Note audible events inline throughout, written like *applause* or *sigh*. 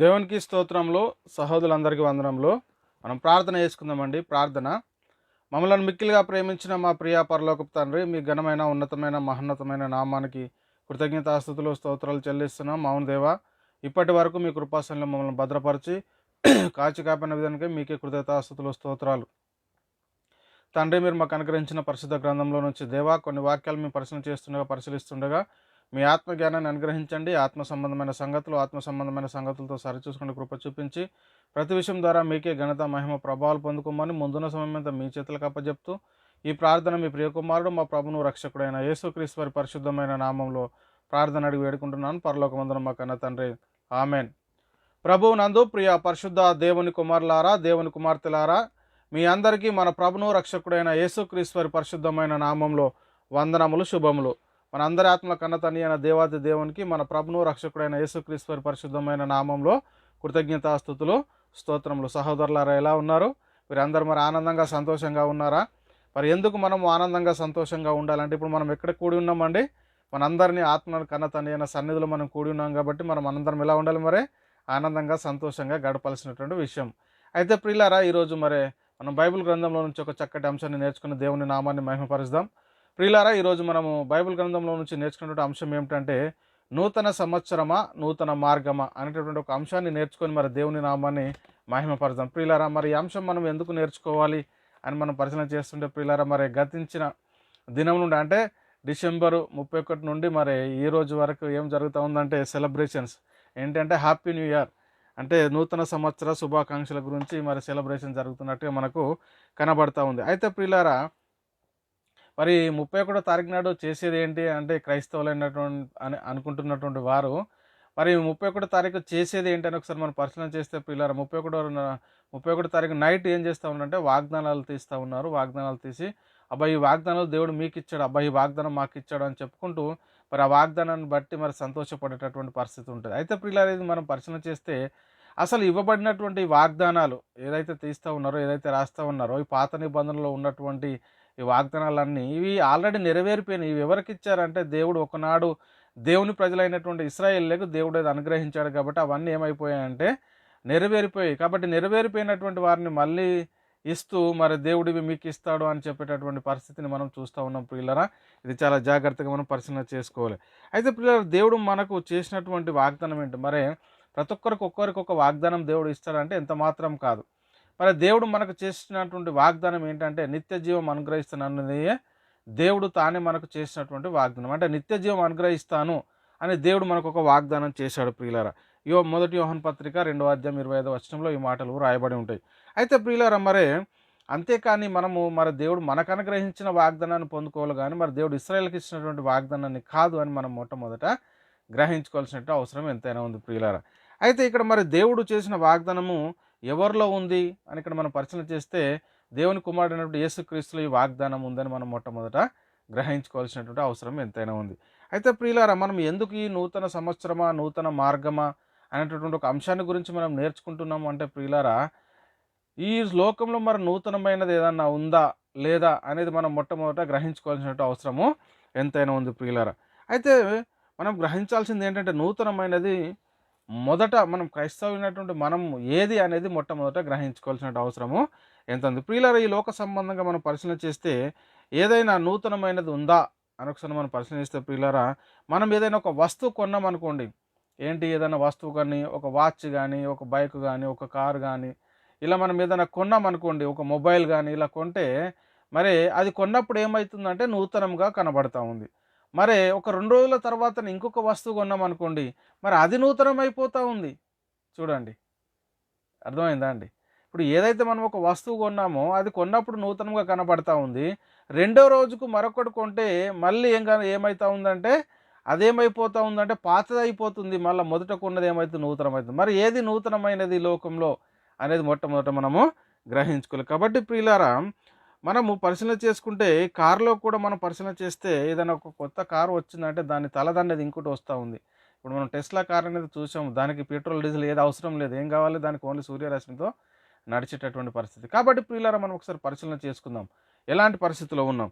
దేవునికి స్తోత్రంలో సహోదరులందరికీ వందనంలో మనం ప్రార్థన చేసుకుందామండి. ప్రార్థన. మమ్మల్ని మిక్కిలిగా ప్రేమించిన మా ప్రియ పరలోకపు తండ్రి మీ ఘనమైన ఉన్నతమైన మహోన్నతమైన నామానికి కృతజ్ఞతాస్థుతులు స్తోత్రాలు చెల్లిస్తున్నాం. మౌన దేవ ఇప్పటి వరకు మీ కృపాసనలో మమ్మల్ని భద్రపరిచి కాచి కాపిన విధానికి మీకే కృతజ్ఞతాస్థుతులు స్తోత్రాలు. తండ్రి మీరు మాకు అనుగ్రహించిన పరిశుద్ధ గ్రంథంలో నుంచి దేవా కొన్ని వాక్యాలు మేము పరిశీలన చేస్తుండగా పరిశీలిస్తుండగా మీ ఆత్మ జ్ఞానాన్ని అనుగ్రహించండి. ఆత్మ సంబంధమైన సంగతులు ఆత్మ సంబంధమైన సంగతులతో సరిచూసుకుని కృప చూపించి ప్రతి విషయం ద్వారా మీకే ఘనత మహిమ ప్రభావాలు పొందుకోమని ముందున్న సమయమంతా మీ చేతులకు అప్పచెప్తూ ఈ ప్రార్థన మీ ప్రియకుమారుడు మా ప్రభును రక్షకుడైన యేసుక్రీస్తు వారి పరిశుద్ధమైన నామంలో ప్రార్థన అడిగి వేడుకుంటున్నాను. పరలోకమందున మా కన్న తండ్రి. ఆమెన్. ప్రభువు నందు ప్రియ పరిశుద్ధ దేవుని కుమారులారా దేవుని కుమార్తెలారా మీ అందరికీ మన ప్రభును రక్షకుడైన యేసుక్రీస్తు వారి పరిశుద్ధమైన నామంలో వందనములు శుభములు. మన అందరి ఆత్మల కన్నతని అయిన దేవాది దేవునికి మన ప్రభును రక్షకుడైన యేసుక్రీశ్వరి పరిశుద్ధమైన నామంలో కృతజ్ఞతాస్థుతులు స్తోత్రములు. సహోదరులారా ఎలా ఉన్నారు? మీరందరూ మరి ఆనందంగా సంతోషంగా ఉన్నారా? మరి ఎందుకు మనం ఆనందంగా సంతోషంగా ఉండాలంటే ఇప్పుడు మనం ఎక్కడ కూడి ఉన్నామండి? మనందరినీ ఆత్మ కన్నతని అయిన సన్నిధిలో మనం కూడి ఉన్నాం కాబట్టి మనం అందరం ఎలా ఉండాలి మరి? ఆనందంగా సంతోషంగా గడపాల్సినటువంటి విషయం. అయితే ప్రియులారా ఈరోజు మరి మనం బైబిల్ గ్రంథంలో నుంచి ఒక చక్కటి అంశాన్ని నేర్చుకుని దేవుని నామాన్ని మహిమపరుస్తాం. ప్రియులారా ఈరోజు మనము బైబిల్ గ్రంథంలో నుంచి నేర్చుకున్నటువంటి అంశం ఏమిటంటే నూతన సంవత్సరమా నూతన మార్గమా అనేటటువంటి ఒక అంశాన్ని నేర్చుకొని మరి దేవుని నామాన్ని మహిమపరుద్దాం ప్రియులారా మరి ఈ అంశం మనం ఎందుకు నేర్చుకోవాలి అని మనం పరిశీలన చేస్తుంటే ప్రియులారా మరి గతించిన దినం నుండి అంటే డిసెంబరు ముప్పై ఒకటి నుండి మరి ఈ రోజు వరకు ఏం జరుగుతూ ఉందంటే సెలబ్రేషన్స్. ఏంటంటే హ్యాపీ న్యూ ఇయర్. అంటే నూతన సంవత్సర శుభాకాంక్షల గురించి మరి సెలబ్రేషన్ జరుగుతున్నట్టుగా మనకు కనబడతా ఉంది. అయితే ప్రియులారా మరి ముప్పై ఒకటో తారీఖు నాడు చేసేది ఏంటి అంటే క్రైస్తవులైనటువంటి అని అనుకుంటున్నటువంటి వారు మరి ముప్పై ఒకటో తారీఖు చేసేది ఏంటి అని ఒకసారి మనం పరిశీలన చేస్తే పిల్లలు ముప్పై ఒకటో ముప్పై ఒకటో తారీఖు నైట్ ఏం చేస్తూ ఉన్నారంటే వాగ్దానాలు తీస్తూ ఉన్నారు వాగ్దానాలు తీసి అబ్బాయి ఈ వాగ్దానాలు దేవుడు మీకు ఇచ్చాడు అబ్బాయి ఈ వాగ్దానం మాకు ఇచ్చాడు అని చెప్పుకుంటూ మరి ఆ వాగ్దానాన్ని బట్టి మరి సంతోషపడేటటువంటి పరిస్థితి ఉంటుంది. అయితే పిల్లలు ఇది మనం పరిశీలన చేస్తే అసలు ఇవ్వబడినటువంటి వాగ్దానాలు ఏదైతే తీస్తూ ఉన్నారో ఏదైతే రాస్తూ ఉన్నారో ఈ పాత నిబంధనలో ఉన్నటువంటి ఈ వాగ్దానాలన్నీ ఇవి ఆల్రెడీ నెరవేరిపోయినాయి. ఇవి ఎవరికి ఇచ్చారంటే దేవుడు ఒకనాడు దేవుని ప్రజలైనటువంటి ఇస్రాయేల్లకు దేవుడు అది అనుగ్రహించాడు కాబట్టి అవన్నీ ఏమైపోయాయంటే నెరవేరిపోయాయి. కాబట్టి నెరవేరిపోయినటువంటి వారిని మళ్ళీ ఇస్తూ మరి దేవుడు ఇవి మీకు ఇస్తాడు అని చెప్పేటటువంటి పరిస్థితిని మనం చూస్తూ ఉన్నాం పిల్లరా ఇది చాలా జాగ్రత్తగా మనం పరిశీలన చేసుకోవాలి. అయితే పిల్లలు దేవుడు మనకు చేసినటువంటి వాగ్దానం ఏంటి? మరి ప్రతి ఒక్కరికి ఒక్కరికి ఒక వాగ్దానం దేవుడు ఇస్తాడంటే ఎంత మాత్రం కాదు. మరి దేవుడు మనకు చేసినటువంటి వాగ్దానం ఏంటంటే నిత్య జీవం అనుగ్రహిస్తానన్నది దేవుడు తానే మనకు చేసినటువంటి వాగ్దానం. అంటే నిత్య జీవం అనుగ్రహిస్తాను అని దేవుడు మనకు ఒక వాగ్దానం చేశాడు ప్రియులారా. యో మొదటి యోహన్ పత్రిక రెండో అధ్యాయం ఇరవై ఐదో వచనంలో ఈ మాటలు రాయబడి ఉంటాయి. అయితే ప్రియులారా మరే అంతేకాని మనము మరి దేవుడు మనకు అనుగ్రహించిన వాగ్దానాన్ని పొందుకోవాలి కానీ మరి దేవుడు ఇస్రాయల్కి ఇచ్చినటువంటి వాగ్దానాన్ని కాదు అని మనం మొట్టమొదట గ్రహించుకోవాల్సినట్టు అవసరం ఎంతైనా ఉంది ప్రియులారా. అయితే ఇక్కడ మరి దేవుడు చేసిన వాగ్దానము ఎవరిలో ఉంది అని ఇక్కడ మనం పరిశీలన చేస్తే దేవుని కుమారుడు అయినటువంటి యేసుక్రీస్తులో ఈ వాగ్దానం ఉందని మనం మొట్టమొదట గ్రహించుకోవాల్సినటువంటి అవసరం ఎంతైనా ఉంది. అయితే ప్రియులారా మనం ఎందుకు ఈ నూతన సంవత్సరమా నూతన మార్గమా అనేటటువంటి ఒక అంశాన్ని గురించి మనం నేర్చుకుంటున్నాము అంటే ప్రియులారా ఈ లోకంలో మరి నూతనమైనది ఏదన్నా ఉందా లేదా అనేది మనం మొట్టమొదట గ్రహించుకోవాల్సిన అవసరము ఎంతైనా ఉంది ప్రియులారా. అయితే మనం గ్రహించాల్సింది ఏంటంటే నూతనమైనది మొదట మనం క్రైస్తవులైనటువంటి మనం ఏది అనేది మొట్టమొదట గ్రహించుకోవాల్సిన అవసరము. ఎంత ఉంది ఈ లోక సంబంధంగా మనం పరిశీలన చేస్తే ఏదైనా నూతనమైనది ఉందా అని ఒకసారి మనం పరిశీలన చేస్తే ప్రియులరా మనం ఏదైనా ఒక వస్తువు కొన్నాం అనుకోండి. ఏంటి? ఏదైనా వస్తువు కానీ ఒక వాచ్ కానీ ఒక బైక్ కానీ ఒక కారు కానీ ఇలా మనం ఏదైనా కొన్నాం అనుకోండి ఒక మొబైల్ కానీ ఇలా కొంటే మరి అది కొన్నప్పుడు ఏమవుతుందంటే నూతనంగా కనబడతా ఉంది. మరి ఒక రెండు రోజుల తర్వాత ఇంకొక వస్తువు కొన్నాం అనుకోండి మరి అది నూతనం అయిపోతూ ఉంది. చూడండి. అర్థమైందా అండి? ఇప్పుడు ఏదైతే మనం ఒక వస్తువు కొన్నామో అది కొన్నప్పుడు నూతనంగా కనబడతా ఉంది. రెండో రోజుకు మరొకటి కొంటే మళ్ళీ ఏం కా- ఉందంటే అదేమైపోతూ ఉందంటే పాతది అయిపోతుంది మళ్ళీ మొదట కొన్నది ఏమైతే నూతనమవుతుంది మరి ఏది నూతనమైనది లోకంలో అనేది మొట్టమొదట మనము గ్రహించుకోవాలి. కాబట్టి ప్రియులారా మనము పరిశీలన చేసుకుంటే కారులో కూడా మనం పరిశీలన చేస్తే ఏదైనా ఒక కొత్త కారు వచ్చిందంటే దాని తలదన్నది ఇంకోటి వస్తూ ఉంది. ఇప్పుడు మనం టెస్లా కార్ అనేది చూసాము. దానికి పెట్రోల్ డీజిల్ ఏది అవసరం లేదు. ఏం కావాలి? దానికి ఓన్లీ సూర్యరశ్మితో నడిచేటటువంటి పరిస్థితి. కాబట్టి ప్రియులారా మనం ఒకసారి పరిశీలన చేసుకుందాం. ఎలాంటి పరిస్థితిలో ఉన్నాం?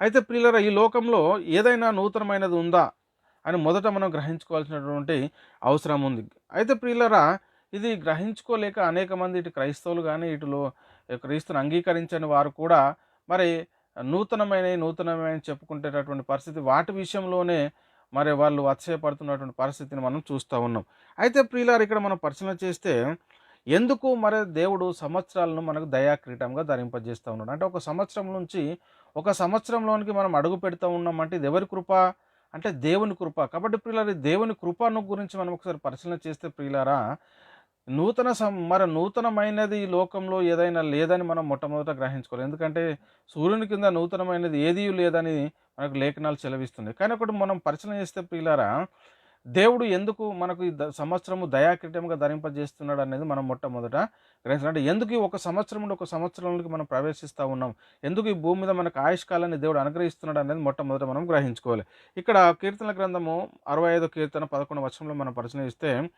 అయితే ప్రియులరా ఈ లోకంలో ఏదైనా నూతనమైనది ఉందా అని మొదట మనం గ్రహించుకోవాల్సినటువంటి అవసరం ఉంది. అయితే ప్రియులరా ఇది గ్రహించుకోలేక అనేక మంది ఇటు క్రైస్తవులు కానీ ఇటులో క్రీస్తును అంగీకరించని వారు కూడా మరి నూతనమైన నూతనమైన చెప్పుకుంటేటటువంటి పరిస్థితి వాటి విషయంలోనే మరి వాళ్ళు అతిశయపడుతున్నటువంటి పరిస్థితిని మనం చూస్తూ ఉన్నాం. అయితే ప్రియులారు ఇక్కడ మనం పరిశీలన చేస్తే ఎందుకు మరి దేవుడు సంవత్సరాలను మనకు దయాక్రీటంగా ధరింపజేస్తూ ఉన్నాడు? అంటే ఒక సంవత్సరం నుంచి ఒక సంవత్సరంలోనికి మనం అడుగు పెడుతూ ఉన్నామంటే ఇది ఎవరి కృప? అంటే దేవుని కృప. కాబట్టి ప్రియులారి దేవుని కృపను గురించి మనం ఒకసారి పరిశీలన చేస్తే ప్రియులారా నూతన సం మరి నూతనమైనది ఈ లోకంలో ఏదైనా లేదని మనం మొట్టమొదట గ్రహించుకోవాలి. ఎందుకంటే సూర్యుని కింద నూతనమైనది ఏదీ లేదని మనకు లేఖనాలు చెలవిస్తుంది కానీ ఒకటి మనం పరిశీలన చేస్తే ప్రియులారా దేవుడు ఎందుకు మనకు ఈ ద- సంవత్సరము దయాకిరీటంగా ధరింపజేస్తున్నాడు అనేది మనం మొట్టమొదట గ్రహించాలి. అంటే ఎందుకు ఒక సంవత్సరం నుండి ఒక సంవత్సరంలోకి మనం ప్రవేశిస్తూ ఉన్నాం? ఎందుకు ఈ భూమి మీద మనకు ఆయుష్కాలాన్ని దేవుడు అనుగ్రహిస్తున్నాడు అనేది మొట్టమొదట మనం గ్రహించుకోవాలి. ఇక్కడ కీర్తన గ్రంథము అరవై ఐదో కీర్తన పదకొండు వర్షంలో మనం పరిశీలిస్తే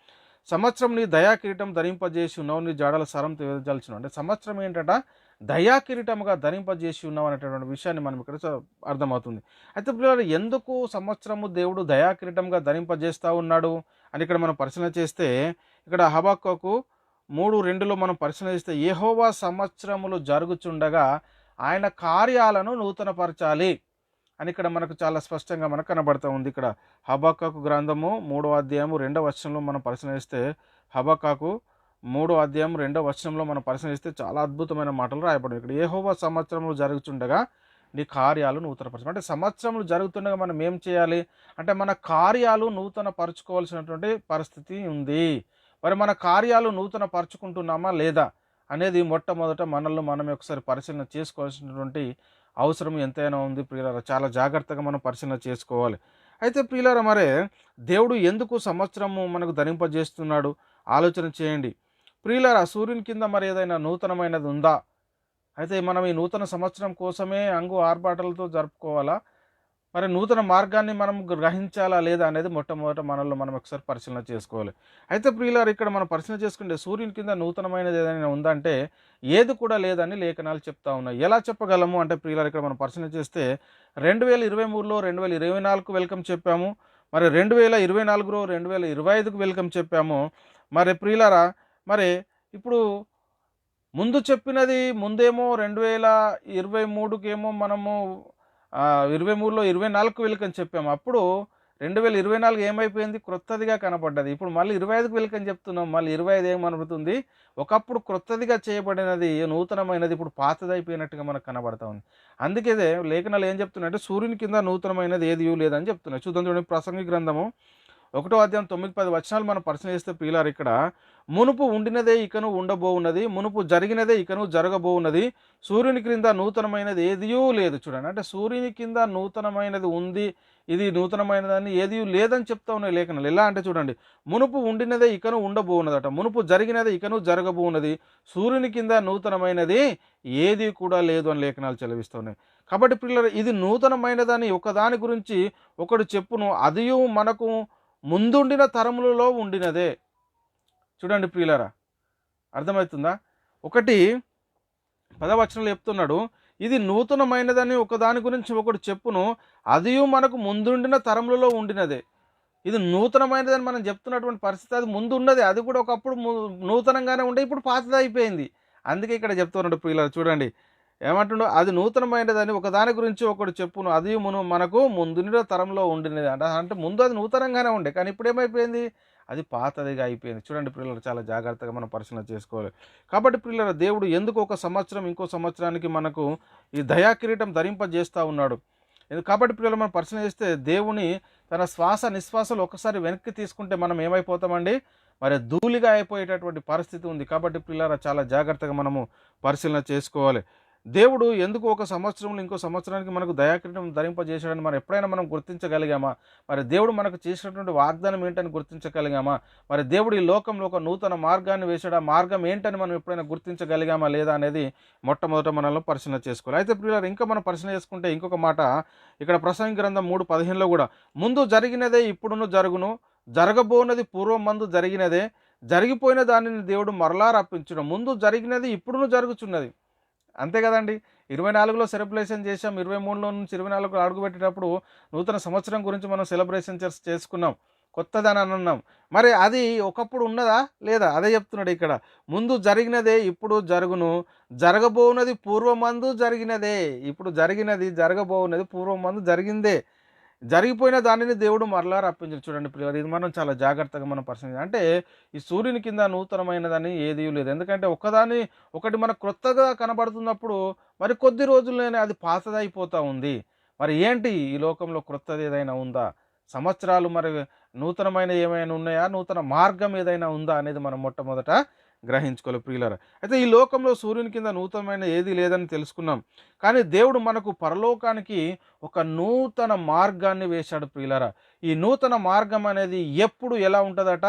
సంవత్సరం నీ దయా కిరీటం ధరింపజేసి ఉన్నావు నీ జాడల సరం తెలిసిన అంటే సంవత్సరం ఏంటంట? దయా కిరీటముగా ధరింపజేసి ఉన్నావు అనేటటువంటి విషయాన్ని మనం ఇక్కడ అర్థమవుతుంది. అయితే పిల్లలు ఎందుకు సంవత్సరము దేవుడు దయా కిరీటంగా ధరింపజేస్తూ ఉన్నాడు అని ఇక్కడ మనం పరిశీలన చేస్తే ఇక్కడ హబాక్కకు మూడు రెండులో మనం పరిశీలన చేస్తే ఏహోవా సంవత్సరములు జరుగుచుండగా ఆయన కార్యాలను నూతనపరచాలి. అని ఇక్కడ మనకు చాలా స్పష్టంగా మనకు కనబడుతూ ఉంది. ఇక్కడ హబాకాకు గ్రంథము మూడో అధ్యాయము రెండవ వచనంలో మనం పరిశీలిస్తే హబాకాకు మూడో అధ్యాయం రెండవ వచనంలో మనం పరిశీలిస్తే చాలా అద్భుతమైన మాటలు రాయబడి ఇక్కడ ఏహోవా సంవత్సరంలో జరుగుతుండగా నీ కార్యాలు నూతనపరచు అంటే సంవత్సరంలో జరుగుతుండగా మనం ఏం చేయాలి? అంటే మన కార్యాలు నూతనపరచుకోవాల్సినటువంటి పరిస్థితి ఉంది. మరి మన కార్యాలు నూతన పరుచుకుంటున్నామా లేదా అనేది మొట్టమొదట మనల్ని మనం ఒకసారి పరిశీలన చేసుకోవాల్సినటువంటి అవసరం ఎంతైనా ఉంది ప్రియులారా. చాలా జాగ్రత్తగా మనం పరిశీలన చేసుకోవాలి. అయితే ప్రియులారా మరే దేవుడు ఎందుకు సంవత్సరము మనకు ధరింపజేస్తున్నాడు? ఆలోచన చేయండి. ప్రియులారా సూర్యుని కింద మరి ఏదైనా నూతనమైనది ఉందా? అయితే మనం ఈ నూతన సంవత్సరం కోసమే అంగు ఆర్భాటలతో జరుపుకోవాలా? మరి నూతన మార్గాన్ని మనం గ్రహించాలా లేదా అనేది మొట్టమొదట మనలో మనం ఒకసారి పరిశీలన చేసుకోవాలి. అయితే ప్రియులారు ఇక్కడ మనం పరిశీలన చేసుకుంటే సూర్యుని కింద నూతనమైనది ఏదైనా ఉందంటే ఏది కూడా లేదని లేఖనాలు చెప్తా ఉన్నాయి. ఎలా చెప్పగలము? అంటే ప్రియులారు ఇక్కడ మనం పరిశీలన చేస్తే రెండు వేల ఇరవై మూడులో రెండు వేల ఇరవై నాలుగుకు వెల్కమ్ చెప్పాము. మరి రెండు వేల ఇరవై నాలుగులో రెండు వేల ఇరవై ఐదుకు వెల్కమ్ చెప్పాము. మరి ప్రియులారా మరి ఇప్పుడు ముందు చెప్పినది ముందేమో రెండు వేల ఇరవై మూడుకేమో మనము ఇరవై మూడులో ఇరవై నాలుగుకు వెల్కని చెప్పాము. అప్పుడు రెండు వేల ఇరవై నాలుగు ఏమైపోయింది? క్రొత్తదిగా కనపడ్డది. ఇప్పుడు మళ్ళీ ఇరవై ఐదుకు వెల్కని చెప్తున్నాం. మళ్ళీ ఇరవై ఐదు ఏమనుతుంది ఒకప్పుడు క్రొత్తదిగా చేయబడినది నూతనమైనది ఇప్పుడు పాతదైపోయినట్టుగా మనకు కనబడతా ఉంది. అందుకే లేఖనాలు ఏం చెప్తున్నాయంటే సూర్యుని కింద నూతనమైనది ఏది లేదని చెప్తున్నాయి. చూద్దాం చూడండి ప్రసంగి గ్రంథము ఒకటో అధ్యాయం తొమ్మిది పది వచనాలు మనం పరిశీలిస్తే చేస్తే పీలారు ఇక్కడ మునుపు ఉండినదే ఇకను ఉండబోవున్నది మునుపు జరిగినదే ఇకను జరగబోవున్నది. సూర్యుని క్రింద నూతనమైనది ఏదియూ లేదు చూడండి. అంటే సూర్యుని కింద నూతనమైనది ఉంది ఇది నూతనమైనదని ఏది లేదని చెప్తా ఉన్నాయి లేఖనాలు. ఎలా అంటే చూడండి మునుపు ఉండినదే ఇకను ఉండబోవున్నదట మునుపు జరిగినదే ఇకను జరగబోవున్నది సూర్యుని కింద నూతనమైనది ఏది కూడా లేదు అని లేఖనాలు చెలవిస్తున్నాయి కాబట్టి పిల్లలు ఇది నూతనమైనదని ఒకదాని గురించి ఒకడు చెప్పును అదియు మనకు ముందుండిన తరములలో ఉండినదే. చూడండి ప్రియులరా అర్థమవుతుందా? ఒకటి పదవచనంలో చెప్తున్నాడు ఇది నూతనమైనదని ఒకదాని గురించి ఒకటి చెప్పును అది మనకు ముందుండిన తరములలో ఉండినదే. ఇది నూతనమైనదని మనం చెప్తున్నటువంటి పరిస్థితి అది ముందు ఉన్నది అది కూడా ఒకప్పుడు ము- నూతనంగానే ఉండే ఇప్పుడు పాతది అయిపోయింది అందుకే ఇక్కడ చెప్తున్నాడు ప్రియులారు చూడండి. ఏమంటుండో? అది నూతనమైనదని ఒకదాని గురించి ఒకడు చెప్పును అది మనకు ముందుండిన తరంలో ఉండినది. అంటే అంటే ముందు అది నూతనంగానే ఉండే కానీ ఇప్పుడు ఏమైపోయింది అది పాతదిగా అయిపోయింది. చూడండి పిల్లలు చాలా జాగ్రత్తగా మనం పరిశీలన చేసుకోవాలి. కాబట్టి పిల్లల దేవుడు ఎందుకు ఒక సంవత్సరం ఇంకో సంవత్సరానికి మనకు ఈ దయా కిరీటం ధరింపజేస్తూ ఉన్నాడు? కాబట్టి పిల్లలు మనం పరిశీలన చేస్తే దేవుని తన శ్వాస నిశ్వాసలు ఒకసారి వెనక్కి తీసుకుంటే మనం ఏమైపోతామండి? మరి ధూళిగా అయిపోయేటటువంటి పరిస్థితి ఉంది. కాబట్టి పిల్లల చాలా జాగ్రత్తగా మనము పరిశీలన చేసుకోవాలి. దేవుడు ఎందుకు ఒక సంవత్సరంలో ఇంకో సంవత్సరానికి మనకు దయాకిరీటం ధరింపజేశాడని మనం ఎప్పుడైనా మనం గుర్తించగలిగామా? మరి దేవుడు మనకు చేసినటువంటి వాగ్దానం ఏంటని గుర్తించగలిగామా? మరి దేవుడు ఈ లోకంలో ఒక నూతన మార్గాన్ని వేశాడు. ఆ మార్గం ఏంటని మనం ఎప్పుడైనా గుర్తించగలిగామా లేదా అనేది మొట్టమొదట మనలో పరిశీలన చేసుకోవాలి. అయితే ప్రియులారు ఇంకా మనం పరిశీలన చేసుకుంటే ఇంకొక మాట ఇక్కడ ప్రసంగ గ్రంథం మూడు పదిహేనులో కూడా ముందు జరిగినదే ఇప్పుడును జరుగును జరగబోనది పూర్వం మందు జరిగినదే జరిగిపోయిన దానిని దేవుడు మరలా రప్పించడం ముందు జరిగినది ఇప్పుడును జరుగుచున్నది. అంతే కదండి. ఇరవై నాలుగులో సెలబ్రేషన్ చేసాం ఇరవై మూడులో నుంచి ఇరవై నాలుగులో అడుగుపెట్టేటప్పుడు నూతన సంవత్సరం గురించి మనం సెలబ్రేషన్ చేసుకున్నాం. కొత్తదని అని అన్నాం. మరి అది ఒకప్పుడు ఉన్నదా? లేదా? అదే చెప్తున్నాడు ఇక్కడ. ముందు జరిగినదే ఇప్పుడు జరుగును. జరగబోనది పూర్వమందు జరిగినదే. ఇప్పుడు జరిగినది జరగబోనది పూర్వమందు జరిగిందే. జరిగిపోయిన దానిని దేవుడు మరలా రప్పించారు చూడండి ప్రియులారా, ఇది మనం చాలా జాగ్రత్తగా మనం పరిశీలి అంటే ఈ సూర్యుని కింద నూతనమైనదని ఏది లేదు. ఎందుకంటే ఒకదాని ఒకటి మనకు క్రొత్తగా కనబడుతున్నప్పుడు మరి కొద్ది రోజుల్లోనే అది పాతదైపోతూ ఉంది. మరి ఏంటి ఈ లోకంలో క్రొత్తది ఏదైనా ఉందా? సంవత్సరాలు మరి నూతనమైన ఏమైనా ఉన్నాయా? నూతన మార్గం ఏదైనా ఉందా అనేది మనం మొట్టమొదట గ్రహించుకోవాలి ప్రియులర. అయితే ఈ లోకంలో సూర్యుని కింద నూతనమైన ఏది లేదని తెలుసుకున్నాం. కానీ దేవుడు మనకు పరలోకానికి ఒక నూతన మార్గాన్ని వేశాడు ప్రియులరా. ఈ నూతన మార్గం అనేది ఎప్పుడు ఎలా ఉంటుందట?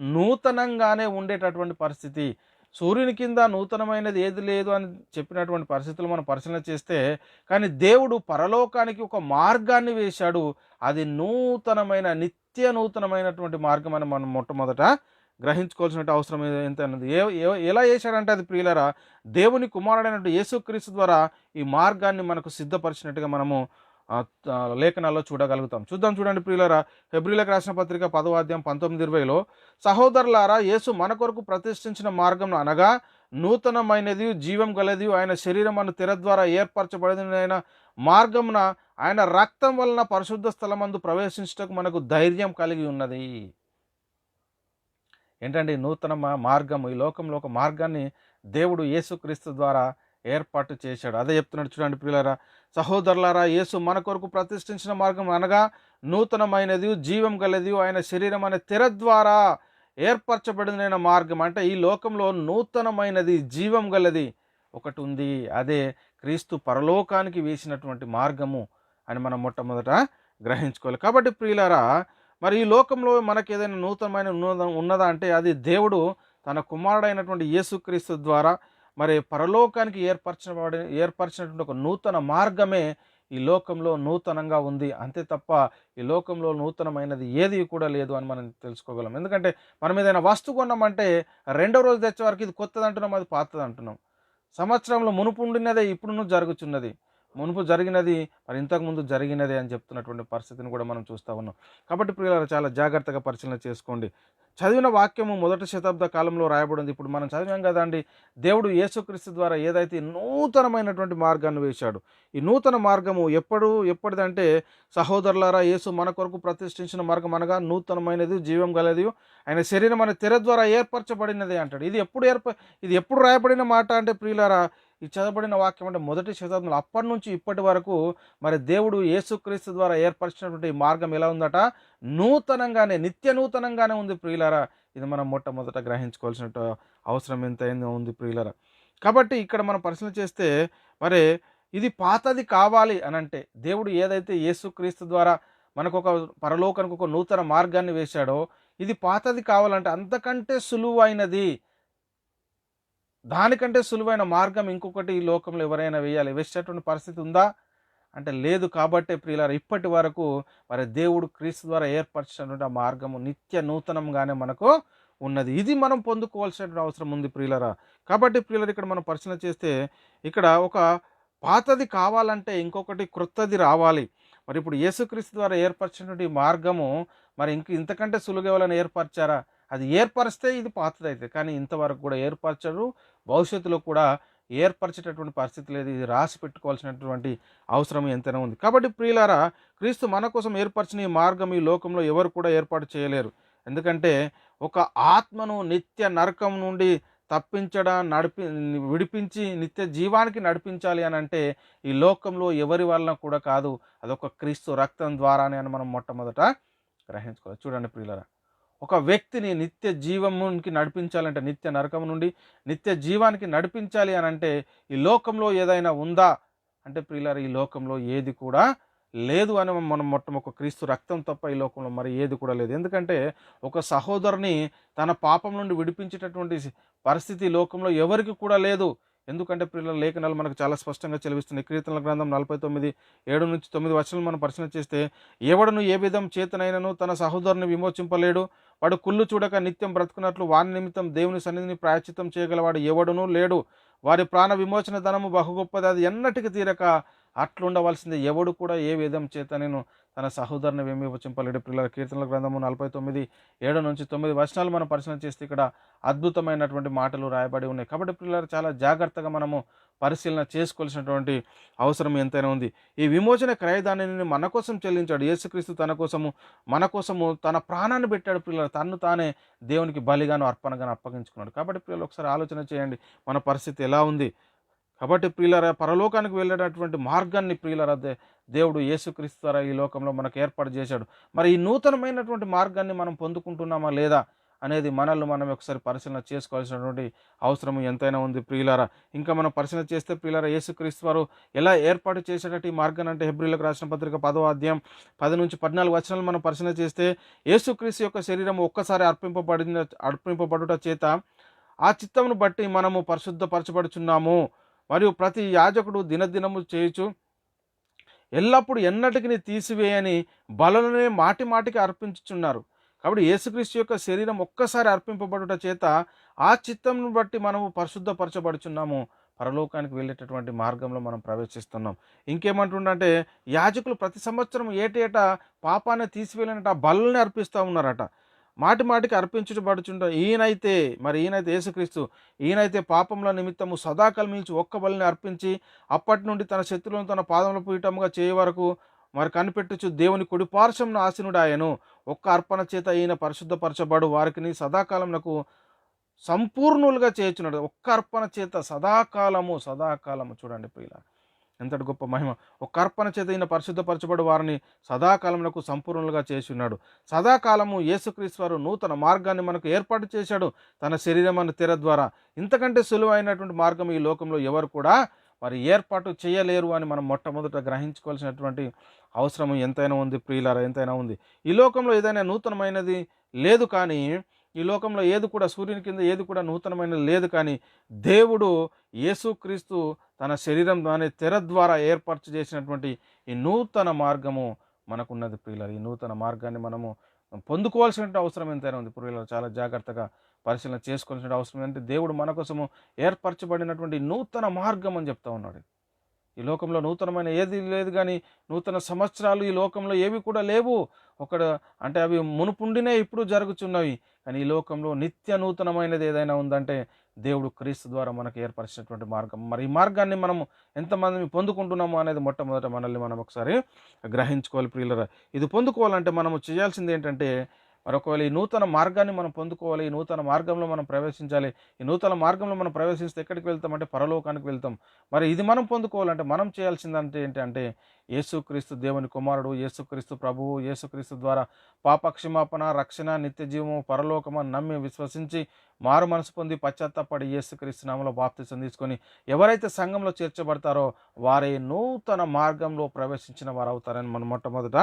నూతనంగానే ఉండేటటువంటి పరిస్థితి. సూర్యుని కింద నూతనమైనది ఏది లేదు అని చెప్పినటువంటి పరిస్థితులు మనం పరిశీలన చేస్తే కానీ దేవుడు పరలోకానికి ఒక మార్గాన్ని వేశాడు. అది నూతనమైన నిత్య నూతనమైనటువంటి మార్గం అని మనం మొట్టమొదట గ్రహించుకోవాల్సిన అవసరం ఎంత అన్నది. ఏ ఎలా చేశాడంటే అది ప్రియులరా దేవుని కుమారుడైనట్టు యేసుక్రీస్తు ద్వారా ఈ మార్గాన్ని మనకు సిద్ధపరిచినట్టుగా మనము లేఖనాల్లో చూడగలుగుతాం. చూద్దాం చూడండి ప్రియులరా ఫిబ్రిలకు రాసిన పత్రిక పదవాద్యం పంతొమ్మిది ఇరవైలో సహోదరులారా యేసు మన కొరకు ప్రతిష్ఠించిన మార్గం అనగా నూతనమైనది జీవం గలది ఆయన శరీరం అను తెర ద్వారా ఏర్పరచబడిన ఆయన మార్గమున ఆయన రక్తం వలన పరిశుద్ధ స్థలమందు ప్రవేశించటకు మనకు ధైర్యం కలిగి ఉన్నది. ఏంటంటే నూతన మార్గము ఈ లోకంలో ఒక మార్గాన్ని దేవుడు యేసుక్రీస్తు ద్వారా ఏర్పాటు చేశాడు. అదే చెప్తున్నాడు చూడండి పిల్లరా సహోదరులారా యేసు మన కొరకు ప్రతిష్ఠించిన మార్గం అనగా నూతనమైనది జీవం గలది ఆయన శరీరం అనే తెర ద్వారా ఏర్పరచబడిన మార్గం. అంటే ఈ లోకంలో నూతనమైనది జీవం గలది ఒకటి ఉంది. అదే క్రీస్తు పరలోకానికి వేసినటువంటి మార్గము అని మనం మొట్టమొదట గ్రహించుకోవాలి. కాబట్టి ప్రియులారా మరి ఈ లోకంలో మనకి ఏదైనా నూతనమైన ఉన్నదా అంటే అది దేవుడు తన కుమారుడైనటువంటి యేసుక్రీస్తు ద్వారా మరి పరలోకానికి ఏర్పరచబడి ఏర్పరిచినటువంటి ఒక నూతన మార్గమే ఈ లోకంలో నూతనంగా ఉంది. అంతే తప్ప ఈ లోకంలో నూతనమైనది ఏది కూడా లేదు అని మనం తెలుసుకోగలం. ఎందుకంటే మనం ఏదైనా వస్తువు కొన్నామంటే రెండో రోజు తెచ్చే వరకు ఇది కొత్తది అంటున్నాం అది పాతది అంటున్నాం. సంవత్సరంలో మునుపు ఉండినదే ఇప్పుడు జరుగుతున్నది మునుపు జరిగినది మరి ఇంతకుముందు జరిగినది అని చెప్తున్నటువంటి పరిస్థితిని కూడా మనం చూస్తూ ఉన్నాం. కాబట్టి ప్రియులారా చాలా జాగ్రత్తగా పరిశీలన చేసుకోండి. చదివిన వాక్యము మొదటి శతాబ్ద కాలంలో రాయబడింది. ఇప్పుడు మనం చదివాం కదండి దేవుడు యేసుక్రీస్తు ద్వారా ఏదైతే నూతనమైనటువంటి మార్గాన్ని వేశాడు ఈ నూతన మార్గము ఎప్పుడు ఎప్పటిదంటే సహోదరులారా యేసు మన కొరకు ప్రతిష్ఠించిన మార్గం అనగా నూతనమైనది జీవం గలది ఆయన శరీరం అనే తెర ద్వారా ఏర్పరచబడినది అంటాడు. ఇది ఎప్పుడు ఏర్ప ఇది ఎప్పుడు రాయబడిన మాట అంటే ప్రియులారా ఈ చదవబడిన వాక్యం అంటే మొదటి శతాబ్దంలో అప్పటి నుంచి ఇప్పటి వరకు మరి దేవుడు యేసుక్రీస్తు ద్వారా ఏర్పరిచినటువంటి ఈ మార్గం ఎలా ఉందట? నూతనంగానే నిత్య నూతనంగానే ఉంది ప్రియులారా. ఇది మనం మొట్టమొదట గ్రహించుకోవాల్సిన అవసరం ఎంతైందో ఉంది ప్రియులారా. కాబట్టి ఇక్కడ మనం పరిశీలన చేస్తే మరి ఇది పాతది కావాలి అని అంటే దేవుడు ఏదైతే యేసుక్రీస్తు ద్వారా మనకు ఒక పరలోకానికి ఒక నూతన మార్గాన్ని వేశాడో ఇది పాతది కావాలంటే అంతకంటే సులువైనది. దానికంటే సులువైన మార్గం ఇంకొకటి ఈ లోకంలో ఎవరైనా వేయాలి. వేసేటువంటి పరిస్థితి ఉందా? అంటే లేదు కాబట్టే ప్రియులార ఇప్పటి వరకు మరి దేవుడు క్రీస్తు ద్వారా ఏర్పరిచినటువంటి ఆ మార్గము నిత్య నూతనంగానే మనకు ఉన్నది. ఇది మనం పొందుకోవాల్సినటువంటి అవసరం ఉంది ప్రియులరా. కాబట్టి ప్రియులరు ఇక్కడ మనం పరిశీలన చేస్తే ఇక్కడ ఒక పాతది కావాలంటే ఇంకొకటి క్రొత్తది రావాలి. మరి ఇప్పుడు యేసుక్రీస్తు ద్వారా ఏర్పరిచినటువంటి మార్గము మరి ఇంక ఇంతకంటే సులువుగా ఏర్పరిచారా? అది ఏర్పరిస్తే ఇది పాతదైతే కానీ ఇంతవరకు కూడా ఏర్పరచరు భవిష్యత్తులో కూడా ఏర్పరిచేటటువంటి పరిస్థితి లేదు. ఇది రాసి పెట్టుకోవాల్సినటువంటి అవసరం ఎంతైనా ఉంది. కాబట్టి ప్రియులారా క్రీస్తు మన కోసం ఏర్పరిచిన ఈ మార్గం ఈ లోకంలో ఎవరు కూడా ఏర్పాటు చేయలేరు. ఎందుకంటే ఒక ఆత్మను నిత్య నరకం నుండి తప్పించడం నడిపి విడిపించి నిత్య జీవానికి నడిపించాలి అని అంటే ఈ లోకంలో ఎవరి వలన కూడా కాదు. అదొక క్రీస్తు రక్తం ద్వారానే అని మనం మొట్టమొదట గ్రహించుకోవాలి. చూడండి ప్రియులరా ఒక వ్యక్తిని నిత్య జీవమునికి నడిపించాలంటే నిత్య నరకం నుండి నిత్య జీవానికి నడిపించాలి అని అంటే ఈ లోకంలో ఏదైనా ఉందా? అంటే ప్రియులారు ఈ లోకంలో ఏది కూడా లేదు అని మనం మొట్టమొక క్రీస్తు రక్తం తప్ప ఈ లోకంలో మరి ఏది కూడా లేదు. ఎందుకంటే ఒక సహోదరుని తన పాపం నుండి విడిపించేటటువంటి పరిస్థితి లోకంలో ఎవరికి కూడా లేదు. ఎందుకంటే పిల్లల లేఖనాలు మనకు చాలా స్పష్టంగా చెలవిస్తున్నాయి. కీర్తనల గ్రంథం నలభై తొమ్మిది ఏడు నుంచి తొమ్మిది వర్షాలు మనం పరిశీలన చేస్తే ఎవడను ఏ విధం చేతనైనను తన సహోదరుని విమోచింపలేడు. వాడు కుళ్ళు చూడక నిత్యం బ్రతుకున్నట్లు వాని నిమిత్తం దేవుని సన్నిధిని ప్రాయచితం చేయగలవాడు ఎవడునూ లేడు. వారి ప్రాణ విమోచన ధనము బహు గొప్పది అది ఎన్నటికి తీరక అట్లుండవలసింది. ఎవడు కూడా ఏ విధం చేత నేను తన సహోదరుని విమోచింపలేడు పిల్లల కీర్తనల గ్రంథము నలభై తొమ్మిది ఏడు నుంచి తొమ్మిది వచనాలు మనం పరిశీలన చేస్తే ఇక్కడ అద్భుతమైనటువంటి మాటలు రాయబడి ఉన్నాయి. కాబట్టి పిల్లలు చాలా జాగ్రత్తగా మనము పరిశీలన చేసుకోవాల్సినటువంటి అవసరం ఎంతైనా ఉంది. ఈ విమోచన క్రయదానిని మన కోసం చెల్లించాడు యేసుక్రీస్తు తన కోసము మన కోసము తన ప్రాణాన్ని పెట్టాడు పిల్లలు తను తానే దేవునికి బలిగాను అర్పణగాను అప్పగించుకున్నాడు. కాబట్టి పిల్లలు ఒకసారి ఆలోచన చేయండి మన పరిస్థితి ఎలా ఉంది? కాబట్టి ప్రియులరా పరలోకానికి వెళ్ళేటటువంటి మార్గాన్ని ప్రియులరా దే- దేవుడు యేసుక్రీస్తు ద్వారా ఈ లోకంలో మనకు ఏర్పాటు చేశాడు. మరి ఈ నూతనమైనటువంటి మార్గాన్ని మనం పొందుకుంటున్నామా లేదా అనేది మనల్ని మనం ఒకసారి పరిశీలన చేసుకోవాల్సినటువంటి అవసరం ఎంతైనా ఉంది ప్రియులారా. ఇంకా మనం పరిశీలన చేస్తే ప్రియులారా యేసుక్రీస్తు వారు ఎలా ఏర్పాటు చేసేటట్టు ఈ మార్గాన్ని అంటే హెబ్రిలకు రాసిన పత్రిక పదో అధ్యాయం పది నుంచి పద్నాలుగు వచనాలు మనం పరిశీలన చేస్తే యేసుక్రీస్తు యొక్క శరీరం ఒక్కసారి అర్పింపబడిన అర్పింపబడుట చేత ఆ చిత్తమును బట్టి మనము పరిశుద్ధపరచబడుచున్నాము. మరియు ప్రతి యాజకుడు దినదినము చేయొచ్చు ఎల్లప్పుడు ఎన్నటికి తీసివేయని బలనే మాటి మాటికి అర్పించుచున్నారు. కాబట్టి యేసుక్రీస్తు యొక్క శరీరం ఒక్కసారి అర్పింపబడుట చేత ఆ చిత్తంను బట్టి మనము పరిశుద్ధపరచబడుచున్నాము. పరలోకానికి వెళ్ళేటటువంటి మార్గంలో మనం ప్రవేశిస్తున్నాం. ఇంకేమంటుండంటే యాజకులు ప్రతి సంవత్సరం ఏటేటా పాపాన్ని తీసివేయాలంటే ఆ బలుల్ని అర్పిస్తూ ఉన్నారట. మాటి మాటికి అర్పించబడుచుంట ఈయనైతే మరి ఈయనైతే యేసుక్రీస్తు ఈయనైతే పాపముల నిమిత్తము సదాకాలం నిలిచి ఒక్క బలిని అర్పించి అప్పటి నుండి తన శత్రువులను తన పాదముల పీఠముగా చేయ వరకు మరి కనిపెట్టుచు దేవుని కుడి పార్శ్వంను ఆసీనుడాయను. ఒక్క అర్పణ చేత ఈయన పరిశుద్ధపరచబడు. వారికి సదాకాలమునకు సంపూర్ణులుగా చేయుచున్నాడు. ఒక్క అర్పణ చేత సదాకాలము సదాకాలము చూడండి ప్రియుల ఎంతటి గొప్ప మహిమ. ఒక అర్పణ చేత ఈయన పరిశుద్ధపరచబడు వారిని సదాకాలములకు సంపూర్ణులుగా చేసి ఉన్నాడు సదాకాలము యేసుక్రీస్తు వారు నూతన మార్గాన్ని మనకు ఏర్పాటు చేశాడు తన శరీరం అన్న తెర ద్వారా. ఇంతకంటే సులువైనటువంటి మార్గం ఈ లోకంలో ఎవరు కూడా వారి ఏర్పాటు చేయలేరు అని మనం మొట్టమొదట గ్రహించుకోవాల్సినటువంటి అవసరం ఎంతైనా ఉంది ప్రియులారా ఎంతైనా ఉంది. ఈ లోకంలో ఏదైనా నూతనమైనది లేదు కానీ ఈ లోకంలో ఏది కూడా సూర్యుని కింద ఏది కూడా నూతనమైనది లేదు కానీ దేవుడు యేసుక్రీస్తు తన శరీరం అనే తెర ద్వారా ఏర్పరచు చేసినటువంటి ఈ నూతన మార్గము మనకున్నది ప్రియుల ఈ నూతన మార్గాన్ని మనము పొందుకోవాల్సిన అవసరం ఎంతైనా ఉంది ప్రియులారు. చాలా జాగ్రత్తగా పరిశీలన చేసుకోవాల్సిన అవసరం ఏంటంటే దేవుడు మన కోసము ఏర్పరచబడినటువంటి నూతన మార్గం అని చెప్తా ఉన్నాడు. ఈ లోకంలో నూతనమైన ఏది లేదు కానీ నూతన సంవత్సరాలు ఈ లోకంలో ఏవి కూడా లేవు. ఒక అంటే అవి మునుపుండినే ఇప్పుడు జరుగుతున్నవి కానీ ఈ లోకంలో నిత్య నూతనమైనది ఏదైనా ఉందంటే దేవుడు క్రీస్తు ద్వారా మనకు ఏర్పరిచినటువంటి మార్గం. మరి ఈ మార్గాన్ని మనం ఎంతమంది పొందుకుంటున్నాము అనేది మొట్టమొదట మనల్ని మనం ఒకసారి గ్రహించుకోవాలి ప్రియులరా. ఇది పొందుకోవాలంటే మనము చేయాల్సింది ఏంటంటే మరి ఒకవేళ ఈ నూతన మార్గాన్ని మనం పొందుకోవాలి ఈ నూతన మార్గంలో మనం ప్రవేశించాలి ఈ నూతన మార్గంలో మనం ప్రవేశిస్తే ఎక్కడికి వెళ్తామంటే పరలోకానికి వెళ్తాం. మరి ఇది మనం పొందుకోవాలంటే మనం చేయాల్సిందంటే ఏంటంటే యేసుక్రీస్తు దేవుని కుమారుడు యేసుక్రీస్తు ప్రభువు యేసుక్రీస్తు ద్వారా పాపక్షమాపణ రక్షణ నిత్య జీవము పరలోకము నమ్మి విశ్వసించి మారు మనసు పొంది పశ్చాత్తాపడి యేసుక్రీస్తు నామలో బాప్తిసం తీసుకొని ఎవరైతే సంఘంలో చేర్చబడతారో వారే నూతన మార్గంలో ప్రవేశించిన వారు అవుతారని మనం మొట్టమొదట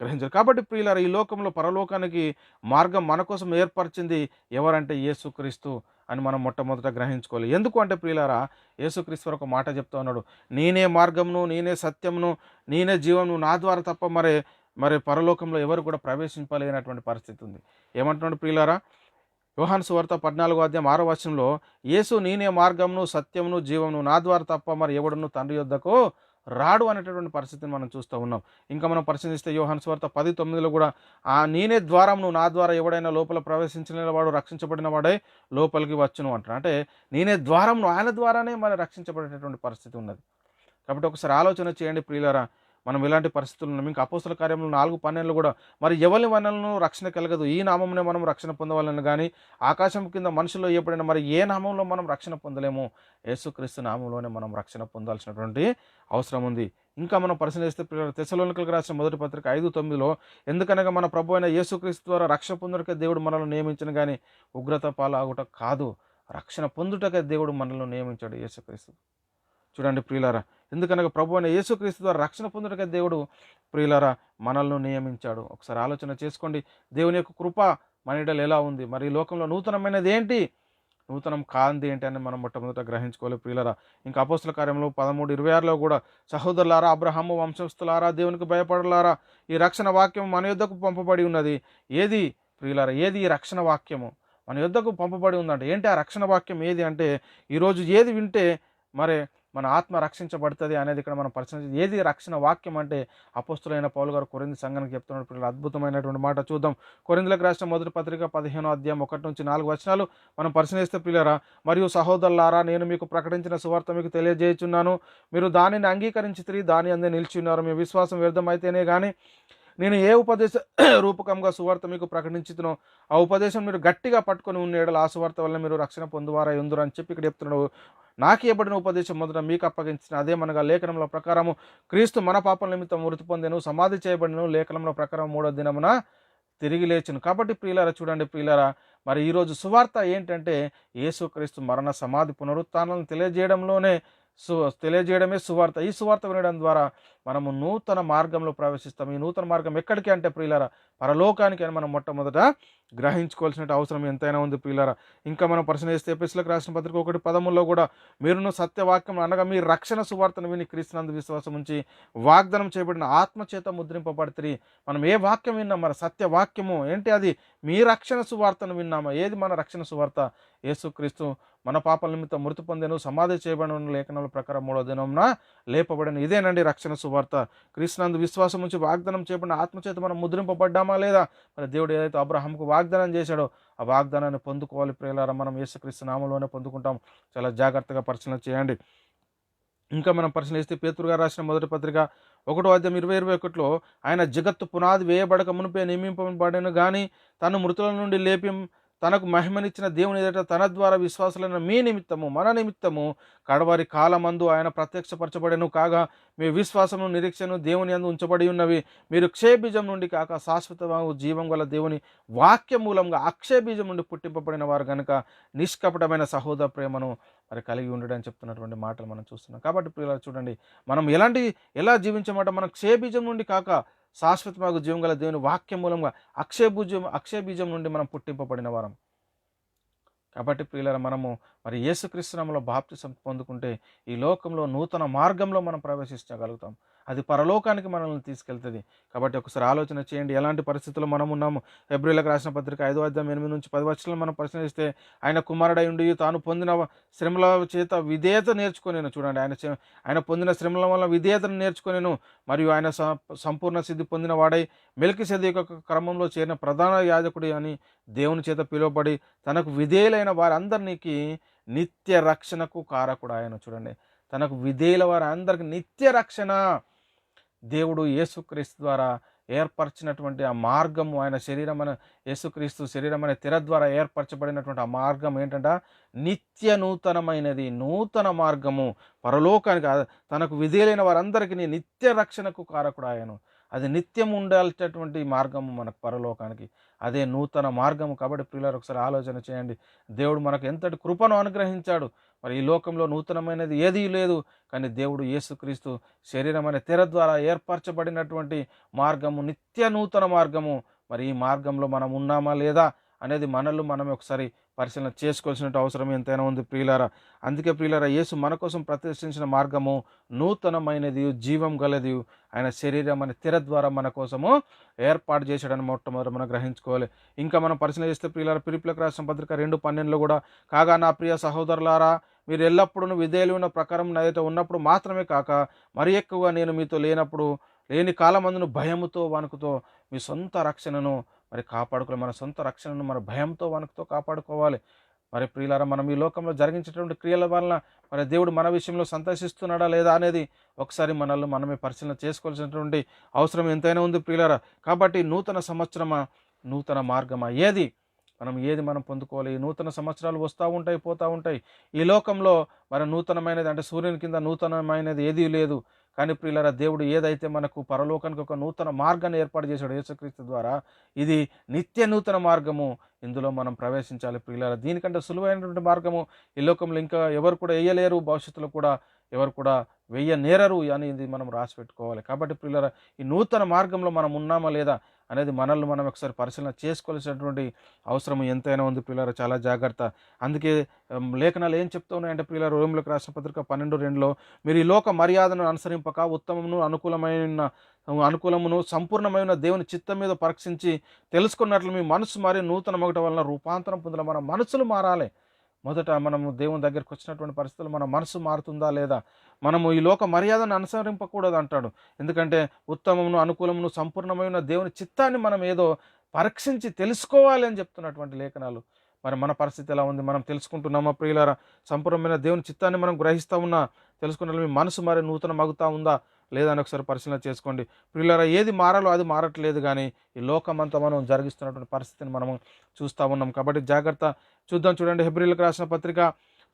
గ్రహించారు కాబట్టి ప్రియులారా ఈ లోకంలో పరలోకానికి మార్గం మన కోసం ఏర్పరిచింది ఎవరంటే యేసుక్రీస్తు అని మనం మొట్టమొదట గ్రహించుకోవాలి. ఎందుకు అంటే ప్రియులారా యేసుక్రీస్తు ఒక మాట చెప్తా ఉన్నాడు నేనే మార్గమును నేనే సత్యమును నేనే జీవమును నా ద్వారా తప్ప మరి మరి పరలోకంలో ఎవరు కూడా ప్రవేశింపలేనటువంటి పరిస్థితి ఉంది. ఏమంటున్నాడు ప్రియులారా యోహాన్ సువార్త పద్నాలుగో అధ్యాయం ఆరో వచనంలో యేసు నేనే మార్గమును సత్యమును జీవమును నా ద్వారా తప్ప మరి ఎవడును తండ్రి యొద్దకు రాడు అనేటటువంటి పరిస్థితిని మనం చూస్తూ ఉన్నాం. ఇంకా మనం పరిశీలిస్తే యోహాన్ సువార్త పది తొమ్మిదిలో కూడా ఆ నేనే ద్వారమును నా ద్వారా ఎవడైనా లోపల ప్రవేశించిన వాడు రక్షించబడిన వాడే లోపలికి వచ్చును అంటారు. అంటే నేనే ద్వారమును ఆయన ద్వారానే మరి రక్షించబడేటటువంటి పరిస్థితి ఉన్నది. కాబట్టి ఒకసారి ఆలోచన చేయండి ప్రియులరా మనం ఇలాంటి పరిస్థితులు ఉన్నాం. ఇంకా అపోసల కార్యంలో నాలుగు పన్నెండులు కూడా మరి ఎవరి వనలను రక్షణ కలగదు? ఈ నామంనే మనం రక్షణ పొందవాలని కానీ ఆకాశం కింద మనుషుల్లో ఎప్పుడైనా మరి ఏ నామంలో మనం రక్షణ పొందలేము? యేసుక్రీస్తు నామంలోనే మనం రక్షణ పొందాల్సినటువంటి అవసరం ఉంది. ఇంకా మనం పరిశీలిస్తే తెసలోనికలకు రాసిన మొదటి పత్రిక ఐదు తొమ్మిదిలో ఎందుకనగా మన ప్రభు అయిన యేసుక్రీస్తు ద్వారా రక్షణ పొందుటకే దేవుడు మనల్ని నియమించిన కానీ ఉగ్రత పాలాగుట కాదు. రక్షణ పొందుటకే దేవుడు మనల్ని నియమించాడు యేసుక్రీస్తు. చూడండి ప్రియులారా ఎందుకనగా ప్రభు అయిన యేసుక్రీస్తు ద్వారా రక్షణ పొందుటకే దేవుడు ప్రియులారా మనల్ని నియమించాడు. ఒకసారి ఆలోచన చేసుకోండి దేవుని యొక్క కృప మన ఇడలు ఎలా ఉంది? మరి ఈ లోకంలో నూతనమైనది ఏంటి? నూతనం కాంది ఏంటి అని మనం మొట్టమొదట గ్రహించుకోవాలి ప్రియులరా. ఇంకా అపోస్తుల కార్యంలో పదమూడు ఇరవై ఆరులో కూడా సహోదరులారా అబ్రహాము వంశస్థులారా దేవునికి భయపడలారా ఈ రక్షణ వాక్యం మన యుద్ధకు పంపబడి ఉన్నది. ఏది ప్రియులారా? ఏది ఈ రక్షణ వాక్యము? మన యుద్ధకు పంపబడి ఉందంటే ఏంటి ఆ రక్షణ వాక్యం ఏది అంటే ఈరోజు ఏది వింటే మరి మన ఆత్మ రక్షించబడుతుంది అనేది ఇక్కడ మనం పరిశీలించి ఏది రక్షణ వాక్యం అంటే అపోస్తులైన పౌలు గారు కొరింది సంఘానికి చెప్తున్నప్పుడు పిల్లలు అద్భుతమైనటువంటి మాట చూద్దాం. కొరిందులకు రాసిన మొదటి పత్రిక పదిహేనో అధ్యాయం ఒకటి నుంచి నాలుగు వచనాలు మనం పరిశీలిస్తే పిల్లరా మరియు సహోదరులారా నేను మీకు ప్రకటించిన సువార్త మీకు తెలియజేయుచున్నాను. మీరు దానిని అంగీకరించి తిరిగి దాని అందే నిలిచి ఉన్నారు మీ విశ్వాసం వ్యర్థమైతేనే కానీ నేను ఏ ఉపదేశ *coughs* రూపకంగా సువార్త మీకు ప్రకటించుతునో ఆ ఉపదేశం మీరు గట్టిగా పట్టుకొని ఉన్న ఏడల ఆ సువార్త వల్ల మీరు రక్షణ పొందువారై ఉందరు అని చెప్పి ఇక్కడ చెప్తున్నాడు నాకు ఇవ్వబడిన ఉపదేశం మొదట మీకు అప్పగించిన అదేమనగా లేఖనంలో ప్రకారము. క్రీస్తు మన పాపం నిమిత్తం మృతి పొందెను సమాధి చేయబడిను లేఖనంలో ప్రకారం మూడో దినమున తిరిగి లేచును. కాబట్టి ప్రియులారా చూడండి ప్రియులారా మరి ఈరోజు సువార్త ఏంటంటే యేసుక్రీస్తు మరణ సమాధి పునరుత్నాలను తెలియజేయడంలోనే సు తెలియజేయడమే సువార్త. ఈ సువార్త వినడం ద్వారా మనము నూతన మార్గంలో ప్రవేశిస్తాం. ఈ నూతన మార్గం ఎక్కడికి అంటే ప్రియులారా పరలోకానికి అని మనం మొట్టమొదట గ్రహించుకోవాల్సిన అవసరం ఎంతైనా ఉంది ప్రియులారా. ఇంకా మనం పరిశీలిస్తే ఎపిస్లకు రాసిన పత్రిక ఒకటి పదముల్లో కూడా మీరును సత్యవాక్యం అనగా మీ రక్షణ సువార్తను విని క్రీస్తునందు విశ్వాసం ఉంచి వాగ్దానం చేయబడిన ఆత్మచేత ముద్రింపబడితే మనం ఏ వాక్యం విన్నాం? మన సత్యవాక్యము. ఏంటి అది? మీ రక్షణ సువార్తను విన్నామా? ఏది మన రక్షణ సువార్త? యేసుక్రీస్తు మన పాపల నిమిత్తం మృతి పొందేను సమాధి చేయబడిన లేఖనాల ప్రకారం మూడో దినంన లేపబడిన ఇదేనండి రక్షణ సువార్త. క్రీస్తునందు విశ్వాసం నుంచి వాగ్దానం చేయబడిన ఆత్మచేత మనం ముద్రింపబడ్డామా లేదా? మరి దేవుడు ఏదైతే అబ్రహాంకు వాగ్దానం చేశాడో ఆ వాగ్దానాన్ని పొందుకోవాలి ప్రియులారా. మనం యేసుక్రీస్తు నామంలోనే పొందుకుంటాం. చాలా జాగ్రత్తగా పరిశీలన చేయండి. ఇంకా మనం పరిశీలిస్తే పేతురు గారు రాసిన మొదటి పత్రిక ఒకటో అధ్యాయం ఇరవై ఇరవై ఒకటిలో ఆయన జగత్తు పునాది వేయబడక మునిపే నియమింపబడిన కానీ తను మృతుల నుండి లేపి తనకు మహిమనిచ్చిన దేవుని ఎదుట తన ద్వారా విశ్వాసులైన మీ నిమిత్తము మన నిమిత్తము కడవారి కాలమందు ఆయన ప్రత్యక్షపరచబడెను కాగా మీ విశ్వాసము నిరీక్షను దేవుని అందు ఉంచబడి ఉన్నవి. మీరు క్షయబీజం నుండి కాక శాశ్వత జీవం గల దేవుని వాక్య మూలంగా అక్షయబీజం నుండి పుట్టింపబడిన వారు కనుక నిష్కపటమైన సహోదర ప్రేమను మరి కలిగి ఉండడం చెప్తున్నటువంటి మాటలు మనం చూస్తున్నాం. కాబట్టి పిల్లలు చూడండి. మనం ఎలాంటి ఎలా జీవించమాట మనం క్షయబీజం నుండి కాక శాశ్వతమాగు జీవం గల దేవుని వాక్యం మూలంగా అక్షయ బీజం అక్షయ బీజం నుండి మనం పుట్టింపబడిన వారం. కాబట్టి ప్రియుల మనము మరి యేసుక్రీస్తునామలో బాప్తిసం పొందుకుంటే ఈ లోకంలో నూతన మార్గంలో మనం ప్రవేశించగలుగుతాం. అది పరలోకానికి మనల్ని తీసుకెళ్తుంది. కాబట్టి ఒకసారి ఆలోచన చేయండి. ఎలాంటి పరిస్థితుల్లో మనం ఉన్నాము? ఫిబ్రవరికి రాసిన పత్రిక ఐదో అధ్యాయం ఎనిమిది నుంచి పది వర్షాలు మనం పరిశీలిస్తే ఆయన కుమారుడై ఉండి తాను పొందిన శ్రమల చేత విధేయత నేర్చుకునేను. చూడండి ఆయన ఆయన పొందిన శ్రమల వల్ల విధేయతను నేర్చుకునేను. మరియు ఆయన సంపూర్ణ సిద్ధి పొందిన వాడై మెలికి యొక్క క్రమంలో చేరిన ప్రధాన యాజకుడి అని దేవుని చేత పిలువబడి తనకు విధేయులైన వారందరినీ నిత్య రక్షణకు కారకుడు ఆయన చూడండి. తనకు విధేయుల వారందరికి నిత్య రక్షణ దేవుడు యేసుక్రీస్తు ద్వారా ఏర్పరిచినటువంటి ఆ మార్గము ఆయన శరీరం అనే యేసుక్రీస్తు శరీరం అనే తెర ద్వారా ఏర్పరచబడినటువంటి ఆ మార్గం ఏంటంట? నిత్య నూతనమైనది నూతన మార్గము. పరలోకానికి తనకు విధేయులైన వారందరికీ నిత్య రక్షణకు కారకుడు ఆయను. అది నిత్యం ఉండాల్సినటువంటి మార్గము మనకు పరలోకానికి. అదే నూతన మార్గము కాబట్టి ప్రియులారు ఒకసారి ఆలోచన చేయండి. దేవుడు మనకు ఎంతటి కృపను అనుగ్రహించాడు. మరి ఈ లోకంలో నూతనమైనది ఏదీ లేదు. కానీ దేవుడు యేసుక్రీస్తు శరీరం అనే తెర ద్వారా ఏర్పరచబడినటువంటి మార్గము నిత్య నూతన మార్గము. మరి ఈ మార్గంలో మనం ఉన్నామా లేదా అనేది మనల్ని మనం ఒకసారి పరిశీలన చేసుకోవాల్సిన అవసరం ఎంతైనా ఉంది ప్రియులారా. అందుకే ప్రియులారా యేసు మన కోసం ప్రతిష్ఠించిన మార్గము నూతనమైనది జీవం గలది. ఆయన శరీరం అనే తెర ద్వారా మన కోసము ఏర్పాటు చేశాడని మొట్టమొదటి మనం గ్రహించుకోవాలి. ఇంకా మనం పరిశీలన చేస్తే ప్రియులారా పిలుపులకు రాసిన పత్రిక రెండు పన్నెండులో కూడా కాగా నా ప్రియ సహోదరులారా మీరు ఎల్లప్పుడూ విధేయులు ఉన్న ప్రకారం నాదైతే ఉన్నప్పుడు మాత్రమే కాక మరి ఎక్కువగా నేను మీతో లేనప్పుడు లేని కాలమందును భయముతో వణుకుతో మీ సొంత రక్షణను మరి కాపాడుకోవాలి. మన సొంత రక్షణను మన భయంతో వణుకుతో కాపాడుకోవాలి. మరి ప్రియులారా మనం ఈ లోకంలో జరిగించేటువంటి క్రియల వలన మరి దేవుడు మన విషయంలో సంతోషిస్తున్నాడా లేదా అనేది ఒకసారి మనల్ని మనమే పరిశీలన చేసుకోవాల్సినటువంటి అవసరం ఎంతైనా ఉంది ప్రియులారా. కాబట్టి నూతన సంవత్సరమా నూతన మార్గమా? ఏది? మనం ఏది మనం పొందుకోవాలి? ఈ నూతన సంవత్సరాలు వస్తూ ఉంటాయి పోతూ ఉంటాయి. ఈ లోకంలో మరి నూతనమైనది అంటే సూర్యుని కింద నూతనమైనది ఏదీ లేదు. కానీ ప్రియులరా దేవుడు ఏదైతే మనకు పరలోకానికి ఒక నూతన మార్గాన్ని ఏర్పాటు చేశాడు యేసుక్రీస్తు ద్వారా ఇది నిత్య నూతన మార్గము ఇందులో మనం ప్రవేశించాలి ప్రియులరా. దీనికంటే సులువైనటువంటి మార్గము ఈ లోకంలో ఇంకా ఎవరు కూడా వేయలేరు భవిష్యత్తులో కూడా ఎవరు కూడా వెయ్యనేరరు అని ఇది మనం రాసి పెట్టుకోవాలి. కాబట్టి ప్రియులరా ఈ నూతన మార్గంలో మనం ఉన్నామా లేదా అనేది మనల్ని మనం ఒకసారి పరిశీలన చేసుకోవాల్సినటువంటి అవసరం ఎంతైనా ఉంది పిల్లలు చాలా జాగ్రత్త. అందుకే లేఖనాలు ఏం చెప్తూ ఉన్నాయంటే పిల్లలు రోమిలకు రాసిన పత్రిక పన్నెండు రెండులో మీరు ఈ లోక మర్యాదను అనుసరింపక ఉత్తమమును అనుకూలమైన అనుకూలమును సంపూర్ణమైన దేవుని చిత్తం మీద పరీక్షించి తెలుసుకున్నట్లు మీ మనసు మారి నూతన మొగట వలన రూపాంతరం పొందిన మన మనసులు మారాలి. మొదట మనము దేవుని దగ్గరికి వచ్చినటువంటి పరిస్థితులు మన మనసు మారుతుందా లేదా? మనము ఈ లోక మర్యాదను అనుసరింపకూడదు అంటాడు ఎందుకంటే ఉత్తమమును అనుకూలమును సంపూర్ణమైన దేవుని చిత్తాన్ని మనం ఏదో పరీక్షించి తెలుసుకోవాలి అని చెప్తున్నటువంటి లేఖనాలు. మరి మన పరిస్థితి ఎలా ఉంది? మనం తెలుసుకుంటున్నామా ప్రియులారా? సంపూర్ణమైన దేవుని చిత్తాన్ని మనం గ్రహిస్తూ ఉన్నా తెలుసుకున్న మీ మనసు మరి నూతన మగుతా ఉందా? లేదని ఒకసారి పరిశీలన చేసుకోండి. ప్రియులారా ఏది మారాలో అది మారట్లేదు కానీ ఈ లోకమంతా మనం జరిగిస్తున్నటువంటి పరిస్థితిని మనం చూస్తూ ఉన్నాం. కాబట్టి జాగ్రత్త చూద్దాం. చూడండి హెబ్రిల్కి రాసిన పత్రిక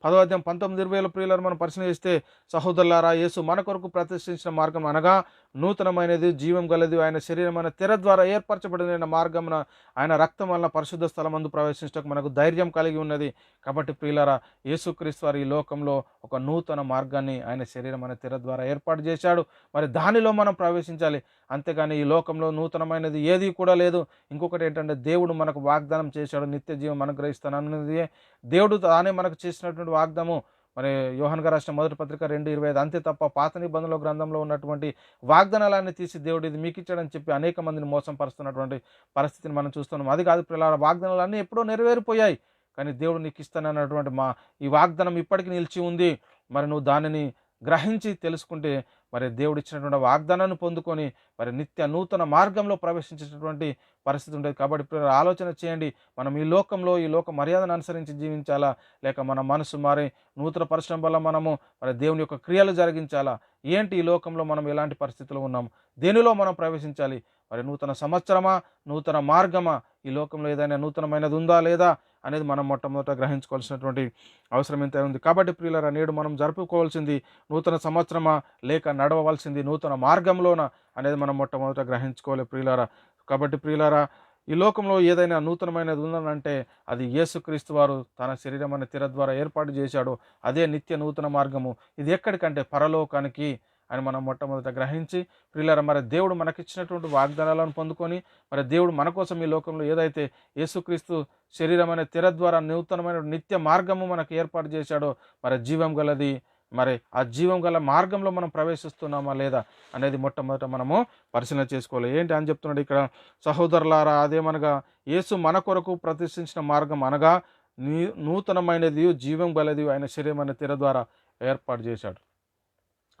పదో అధ్యాయం పంతొమ్మిది ఇరవై వేల ప్రియులను మనం పరిశీలన చేస్తే సహోదరులారా యేసు మన కొరకు ప్రతిష్ఠించిన మార్గం అనగా నూతనమైనది జీవం గలది ఆయన శరీరమైన తెర ద్వారా ఏర్పరచబడిన మార్గమున ఆయన రక్తం వలన పరిశుద్ధ స్థలమందు ప్రవేశించడానికి మనకు ధైర్యం కలిగి ఉన్నది. కాబట్టి ప్రియులారా యేసుక్రీస్తు వారి ఈ లోకంలో ఒక నూతన మార్గాన్ని ఆయన శరీరమైన తెర ద్వారా ఏర్పాటు చేశాడు. మరి దానిలో మనం ప్రవేశించాలి. అంతేగాని ఈ లోకంలో నూతనమైనది ఏది కూడా లేదు. ఇంకొకటి ఏంటంటే దేవుడు మనకు వాగ్దానం చేశాడు నిత్య జీవం అనుగ్రహిస్తాను అన్నది. దేవుడు తానే మనకు చేసినటువంటి వాగ్దము. మరి యోహన్ గారు రాసిన మొదటి పత్రిక రెండు ఇరవై ఐదు అంతే తప్ప పాత నిబంధనల గ్రంథంలో ఉన్నటువంటి వాగ్దానాలన్నీ తీసి దేవుడు ఇది మీకు ఇచ్చాడని చెప్పి అనేక మందిని మోసం పరుస్తున్నటువంటి పరిస్థితిని మనం చూస్తున్నాం. అది కాదు పిల్లల వాగ్దానాలన్నీ ఎప్పుడో నెరవేరిపోయాయి. కానీ దేవుడు నీకు ఇస్తానన్నటువంటి మా ఈ వాగ్దానం ఇప్పటికీ నిలిచి ఉంది. మరి నువ్వు దానిని గ్రహించి తెలుసుకుంటే మరి దేవుడు ఇచ్చినటువంటి వాగ్దానాన్ని పొందుకొని మరి నిత్య నూతన మార్గంలో ప్రవేశించేటటువంటి పరిస్థితి ఉంటుంది కాబట్టి ఇప్పుడు ఆలోచన చేయండి. మనం ఈ లోకంలో ఈ లోక మర్యాదను అనుసరించి జీవించాలా? లేక మన మనసు మారి నూతన పరిశ్రమ వల్ల మనము మరి దేవుని యొక్క క్రియలు జరిగించాలా? ఏంటి ఈ లోకంలో మనం ఎలాంటి పరిస్థితుల్లో ఉన్నాం? దేనిలో మనం ప్రవేశించాలి? మరి నూతన సంవత్సరమా? నూతన మార్గమా? ఈ లోకంలో ఏదైనా నూతనమైనది ఉందా లేదా? అనేది మనం మొట్టమొదట గ్రహించుకోవాల్సినటువంటి అవసరం ఎంత ఉంది. కాబట్టి ప్రియులరా నేడు మనం జరుపుకోవాల్సింది నూతన సంవత్సరమా? లేక నడవవలసింది నూతన మార్గంలోన అనేది మనం మొట్టమొదట గ్రహించుకోవాలి ప్రియులారా. కాబట్టి ప్రియులారా ఈ లోకంలో ఏదైనా నూతనమైనది ఉందనంటే అది యేసుక్రీస్తు వారు తన శరీరం అనే ద్వారా ఏర్పాటు చేశాడు. అదే నిత్య నూతన మార్గము. ఇది ఎక్కడికంటే పరలోకానికి అని మనం మొట్టమొదట గ్రహించి ప్రియులారా మరి దేవుడు మనకిచ్చినటువంటి వాగ్దానాలను పొందుకొని మరి దేవుడు మన కోసం ఈ లోకంలో ఏదైతే యేసుక్రీస్తు శరీరం అనే తెర ద్వారా నూతనమైన నిత్య మార్గము మనకు ఏర్పాటు చేశాడో మరి జీవం గలది మరి ఆ జీవం గల మార్గంలో మనం ప్రవేశిస్తున్నామా లేదా అనేది మొట్టమొదట మనము పరిశీలన చేసుకోవాలి. ఏంటి అని చెప్తున్నాడు ఇక్కడ సహోదరులారా అదేమనగా యేసు మన కొరకు ప్రతిష్ఠించిన మార్గం అనగా నీ నూతనమైనది జీవం గలది ఆయన శరీరం అనే తెర ద్వారా ఏర్పాటు చేశాడు.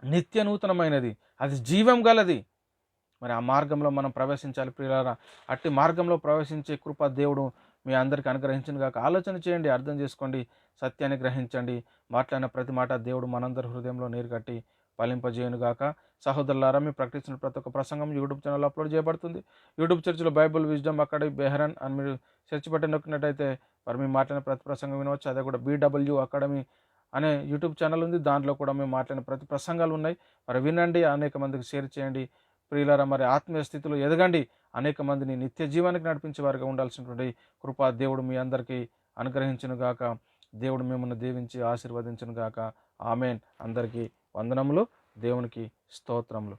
నిత్య నూతనమైనది. అది జీవం గలది. మరి ఆ మార్గంలో మనం ప్రవేశించాలి ప్రియులారా. అట్టి మార్గంలో ప్రవేశించే కృప దేవుడు మీ అందరికీ అనుగ్రహించిన కాక ఆలోచన చేయండి అర్థం చేసుకోండి సత్యాన్ని గ్రహించండి. మాట్లాడిన ప్రతి మాట దేవుడు మనందరి హృదయంలో నీరు కట్టి ఫలింపజేయను గాక. సహోదరులారా మీ ప్రకటించిన ప్రతి ఒక్క ప్రసంగం యూట్యూబ్ ఛానల్ అప్లోడ్ చేయబడుతుంది. యూట్యూబ్ చర్చిలో బైబుల్ విజ్డమ్ అక్కడ బెహరన్ అని మీరు సెర్చ్ బటన్ నొక్కినట్టయితే మరి మీ మాట్లాడిన ప్రతి ప్రసంగం వినవచ్చు. అదే కూడా బీడబ్ల్యూ అకాడమీ అనే యూట్యూబ్ ఛానల్ ఉంది. దాంట్లో కూడా మేము మాట్లాడిన ప్రతి ప్రసంగాలు ఉన్నాయి. మరి వినండి అనేక మందికి షేర్ చేయండి. ప్రియులారా మరి ఆత్మీయ స్థితిలో ఎదగండి. అనేక మందిని నిత్య జీవానికి నడిపించే వారిగా ఉండాల్సినటువంటి కృపా దేవుడు మీ అందరికీ అనుగ్రహించునుగాక దేవుడు మిమ్మల్ని దీవించి ఆశీర్వదించునుగాక ఆమెన్. అందరికీ వందనములు. దేవునికి స్తోత్రములు.